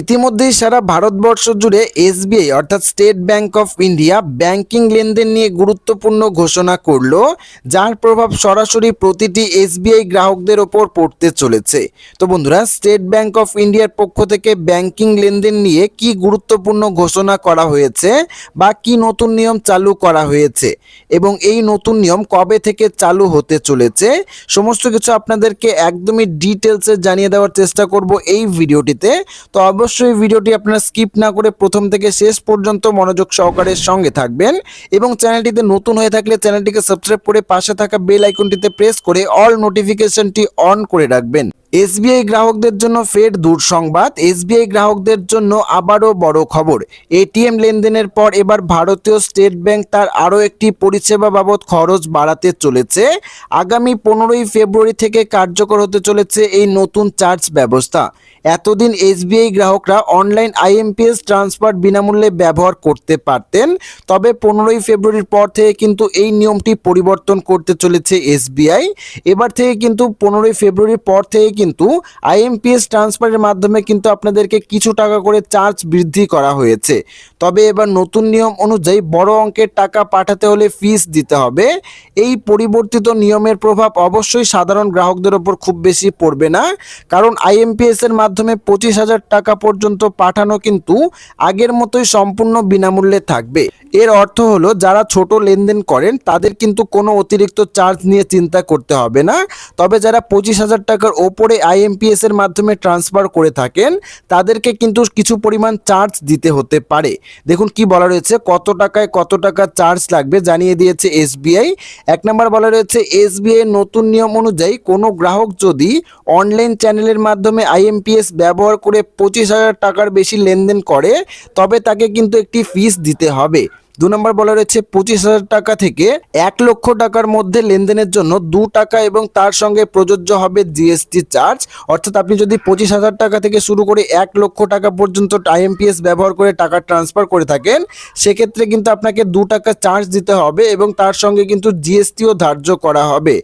ইতিমধ্যেই সারা ভারতবর্ষ জুড়ে এসবিআই, অর্থাৎ state bank of India, banking লেনদেন নিয়ে গুরুত্বপূর্ণ ঘোষণা করল, যার প্রভাব সরাসরি প্রতিটি এসবিআই গ্রাহকদের ওপর পড়তে চলেছে। তো বন্ধুরা, স্টেট ব্যাংক অফ ইন্ডিয়ার পক্ষ থেকে ব্যাংকিং লেনদেন নিয়ে কি গুরুত্বপূর্ণ ঘোষণা করা হয়েছে বা কি নতুন নিয়ম চালু করা হয়েছে এবং এই নতুন নিয়ম কবে থেকে চালু হতে চলেছে, সমস্ত কিছু আপনাদেরকে একদমই ডিটেলসে জানিয়ে দেওয়ার চেষ্টা করব এই ভিডিওটিতে। তো অবশ্যই ভিডিওটি আপনারা স্কিপ না করে প্রথম থেকে শেষ পর্যন্ত মনোযোগ সহকারে সঙ্গে থাকবেন এবং চ্যানেলটিতে নতুন হয়ে থাকলে চ্যানেলটিকে সাবস্ক্রাইব করে পাশে থাকা বেল আইকনটিতে প্রেস করে অল নোটিফিকেশনটি অন করে রাখবেন। এসবিআই গ্রাহকদের জন্য ফের দুঃসংবাদ। এসবিআই গ্রাহকদের জন্য আবারও বড় খবর। এটিএম লেনদেনের পর এবার ভারতীয় স্টেট ব্যাংক তার আরও একটি পরিষেবা বাবদ খরচ বাড়াতে চলেছে। আগামী পনেরোই ফেব্রুয়ারি থেকে কার্যকর হতে চলেছে এই নতুন চার্জ ব্যবস্থা। এতদিন এসবিআই গ্রাহকরা অনলাইন আইএমপিএস ট্রান্সফার বিনামূল্যে ব্যবহার করতে পারতেন, তবে পনেরোই ফেব্রুয়ারির পর থেকে কিন্তু এই নিয়মটি পরিবর্তন করতে চলেছে এসবিআই। এবার থেকে কিন্তু পনেরোই ফেব্রুয়ারির পর থেকে কিন্তু আইএমপিএস ট্রান্সফারের মাধ্যমে কিন্তু আপনাদেরকে কিছু টাকা করে চার্জ বৃদ্ধি করা হয়েছে। তবে এবার নতুন নিয়ম অনুযায়ী বড় অঙ্কের টাকা পাঠাতে হলে ফিস দিতে হবে। এই পরিবর্তিত নিয়মের প্রভাব অবশ্যই সাধারণ গ্রাহকদের ওপর খুব বেশি পড়বে না। কারণ আইএমপিএস এর মাধ্যমে পঁচিশ হাজার টাকা পর্যন্ত পাঠানো কিন্তু আগের মতোই সম্পূর্ণ বিনামূল্যে থাকবে। এর অর্থ হলো, যারা ছোট লেনদেন করেন, তাদের কিন্তু কোনো অতিরিক্ত চার্জ নিয়ে চিন্তা করতে হবে না। তবে যারা পঁচিশ হাজার টাকার ওপরে আইএমপিএস এর মাধ্যমে ট্রান্সফার করে থাকেন, তাদেরকে কিন্তু কিছু পরিমাণ চার্জ দিতে হতে পারে। দেখুন কি বলা রয়েছে, কত টাকায় কত টাকা চার্জ লাগবে জানিয়ে দিয়েছে এসবিআই এক নম্বর বলা রয়েছে এসবিআই নতুন নিয়ম অনুযায়ী কোনো গ্রাহক যদি অনলাইন চ্যানেলের মাধ্যমে আইএমপিএস ব্যবহার করে পঁচিশ হাজার টাকার বেশি লেনদেন করে, তবে তাকে কিন্তু একটি ফিস দিতে হবে। দু নম্বর বলা রয়েছে, পঁচিশ হাজার টাকা থেকে এক লক্ষ টাকার মধ্যে লেনদেনের জন্য দু টাকা এবং তার সঙ্গে প্রযোজ্য হবে জিএসটি চার্জ। অর্থাৎ আপনি যদি পঁচিশ হাজার টাকা থেকে শুরু করে এক লক্ষ টাকা পর্যন্ত আইএমপিএস ব্যবহার করে টাকা ট্রান্সফার করে থাকেন, সেক্ষেত্রে কিন্তু আপনাকে দু টাকা চার্জ দিতে হবে এবং তার সঙ্গে কিন্তু জিএসটিও ধার্য করা হবে।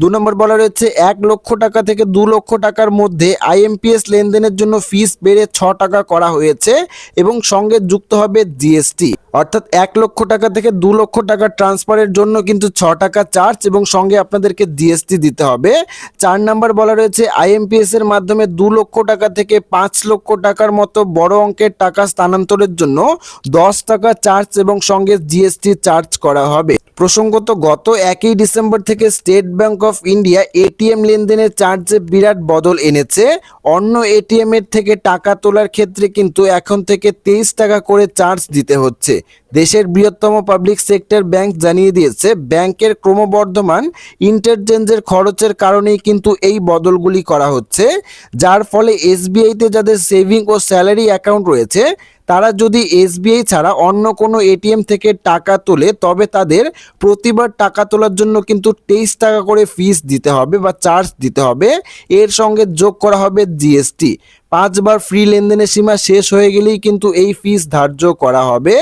দু নম্বর বলা রয়েছে, এক লক্ষ টাকা থেকে দু লক্ষ টাকার মধ্যে আইএমপিএস লেনদেনের জন্য ফিস বেড়ে ছ টাকা করা হয়েছে এবং সঙ্গে যুক্ত হবে জিএসটি। অর্থাৎ এক লক্ষ টাকা থেকে দু লক্ষ টাকা ট্রান্সফারের জন্য কিন্তু ছ টাকা চার্জ এবং সঙ্গে আপনাদেরকে জিএসটি দিতে হবে। চার নাম্বার বলা রয়েছে আইএমপিএস এর মাধ্যমে দু লক্ষ টাকা থেকে পাঁচ লক্ষ টাকার মতো বড় অঙ্কের টাকা স্থানান্তরের জন্য দশ টাকা চার্জ এবং সঙ্গে জিএসটি চার্জ করা হবে। প্রসঙ্গত, গত একই ডিসেম্বর থেকে state bank of India ATM লেনদেনের চার্জে বিরাট বদল এনেছে। অন্য এটিএম এর থেকে টাকা তোলার ক্ষেত্রে কিন্তু এখন থেকে তেইশ টাকা করে চার্জ দিতে হচ্ছে। দেশের বৃহত্তম পাবলিক সেক্টর ব্যাংক জানিয়ে দিয়েছে, ব্যাংকের ক্রমবর্ধমান ইন্টারচেঞ্জের খরচের কারণেই কিন্তু এই বদলগুলি করা হচ্ছে, যার ফলে এসবিআইতে যাদের সেভিং ও স্যালারি অ্যাকাউন্ট রয়েছে তারা যদি এসবিআই ছাড়া অন্য কোনো এটিএম থেকে টাকা তোলে, তবে তাদের প্রতিবার টাকা তোলার জন্য কিন্তু তেইশ টাকা করে ফিস দিতে হবে বা চার্জ দিতে হবে। এর সঙ্গে যোগ করা হবে জিএসটি পাঁচবার ফ্রি লেনদেনের সীমা শেষ হয়ে গেলেই কিন্তু এই ফিস ধার্য করা হবে।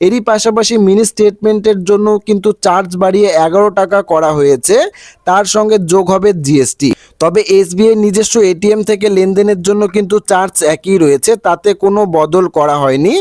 এরই পাশাপাশি মিনি স্টেটমেন্টের জন্য কিন্তু চার্জ বাড়িয়ে এগারো টাকা করা হয়েছে। তার সঙ্গে যোগ হবে জিএসটি তবে এসবিআই নিজস্ব এটিএম থেকে লেনদেনের জন্য কিন্তু চার্জ একই রয়েছে, তাতে কোনো বদল করা হয়নি।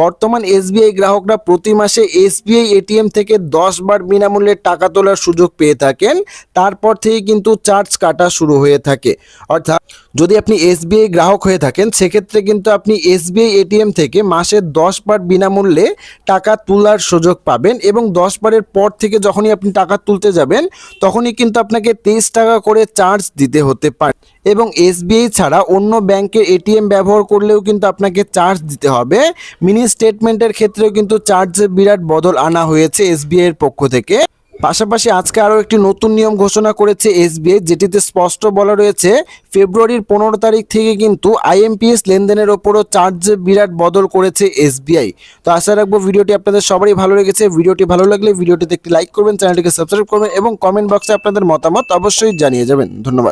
বর্তমান এসবিআই গ্রাহকরা প্রতি মাসে এসবিআই এটিএম থেকে দশ বার বিনামূল্যে টাকা তোলার সুযোগ পেয়ে থাকেন, তারপর থেকে কিন্তু চার্জ কাটা শুরু হয়ে থাকে। অর্থাৎ যদি আপনি এসবিআই গ্রাহক হয়ে থাকেন, সেক্ষেত্রে কিন্তু আপনি এসবিআই এটিএম থেকে মাসে দশ বার বিনামূল্যে টাকা তোলার সুযোগ পাবেন এবং দশ বারের পর থেকে যখনই আপনি টাকা তুলতে যাবেন, তখনই কিন্তু আপনাকে তেইশ টাকা করে চার্জ দিতে হতে পারে। এবং এসবিআই ছাড়া অন্য ব্যাংকের এটিএম ব্যবহার করলেও কিন্তু আপনাকে চার্জ দিতে হবে। মিনি স্টেটমেন্টের ক্ষেত্রেও কিন্তু চার্জের বিরাট বদল আনা হয়েছে এসবিআই এর পক্ষ থেকে। পাশাপাশি আজকে আরও একটি নতুন নিয়ম ঘোষণা করেছে এসবিআই, যেটিতে স্পষ্ট বলা রয়েছে, ফেব্রুয়ারির পনেরো তারিখ থেকে কিন্তু আইএমপিএস লেনদেনের ওপরও চার্জে বিরাট বদল করেছে এসবিআই। তো আশা রাখব ভিডিওটি আপনাদের সবারই ভালো লেগেছে। ভিডিওটি ভালো লাগলে ভিডিওটিতে একটি লাইক করবেন, চ্যানেলটিকে সাবস্ক্রাইব করবেন এবং কমেন্ট বক্সে আপনাদের মতামত অবশ্যই জানিয়ে যাবেন। ধন্যবাদ।